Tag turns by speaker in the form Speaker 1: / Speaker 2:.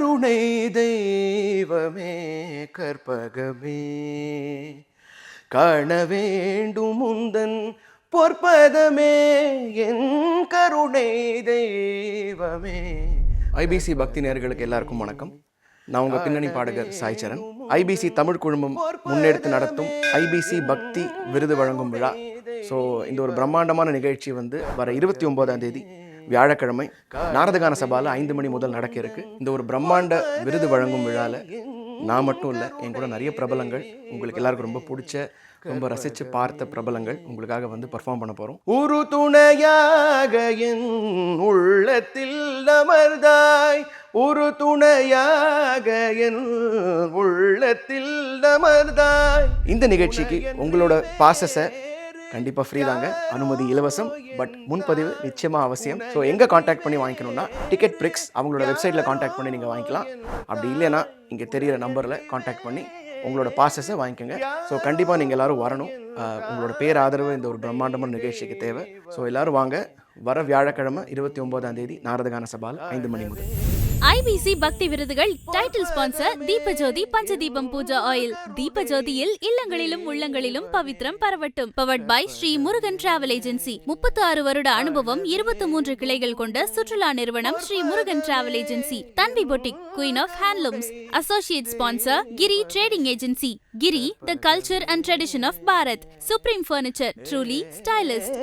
Speaker 1: கருணை தெய்வமே கற்பகமே. காண வேண்டும் முந்தன் பொற்பதமே என் கருணை தெய்வமே. ஐபிசி பக்தி நேயர்களுக்கு எல்லாருக்கும் வணக்கம். நான் உங்க பின்னணி பாடகர் சாய் சரண். ஐபிசி தமிழ் குழுமம் முன்னெடுத்து நடத்தும் ஐபிசி பக்தி விருது வழங்கும் விழா. ஸோ இந்த ஒரு பிரம்மாண்டமான நிகழ்ச்சி வந்து வர இருபத்தி ஒன்பதாம் தேதி வியாழக்கிழமை நாரதகான சபால ஐந்து மணி முதல் நடக்க இருக்கு. இந்த ஒரு பிரம்மாண்ட விருது வழங்கும் விழால நான் மட்டும் இல்லை என் கூட நிறைய பிரபலங்கள் உங்களுக்கு எல்லாருக்கும் ரொம்ப பிடிச்ச ரொம்ப ரசித்து பார்த்த பிரபலங்கள் உங்களுக்காக வந்து பர்ஃபார்ம் பண்ண போகிறோம் ஒரு துணையாக என் உள்ளத்தில் நமர்தாய் ஒரு துணையாக என் உள்ளத்தில் நமர்தாய் இந்த நிகழ்ச்சிக்கு உங்களோட பாசஸை கண்டிப்பாக ஃப்ரீ தாங்க. அனுமதி இலவசம் பட் முன்பதிவு நிச்சயமாக அவசியம். ஸோ எங்கே காண்டாக்ட் பண்ணி வாங்கிக்கணும்னா டிக்கெட் பிரிக்ஸ் அவங்களோட வெப்சைட்டில் காண்டாக்ட் பண்ணி நீங்கள் வாங்கிக்கலாம். அப்படி இல்லைன்னா இங்கே தெரியிற நம்பரில் காண்டாக்ட் பண்ணி உங்களோட பாசஸை வாங்கிக்கோங்க. ஸோ கண்டிப்பாக நீங்கள் எல்லாரும் வரணும். உங்களோட பேர் ஆதரவு இந்த ஒரு பிரம்மாண்டமான நிகழ்ச்சிக்கு தேவை. ஸோ எல்லோரும் வாங்க. வர வியாழக்கிழமை இருபத்தி ஒம்போதாம் தேதி நாரதகான சபால் ஐந்து மணி முதல்.
Speaker 2: ஐபிசி பக்தி விருதுகள் title sponsor Deepajyothi Panchadeepam Pooja oil தீபஜோதியில் இல்லங்களிலும் உள்ளங்களிலும் பவித்ரம் பரவட்டும் powered by Sri Murugan travel agency முப்பத்தி ஆறு வருட அனுபவம் இருபத்தி மூன்று கிளைகள் கொண்ட சுற்றுலா நிறுவனம் Sri Murugan travel agency Tanvi boutique queen of handlooms associate sponsor Giri trading agency Giri the culture and tradition of Bharat supreme furniture truly stylist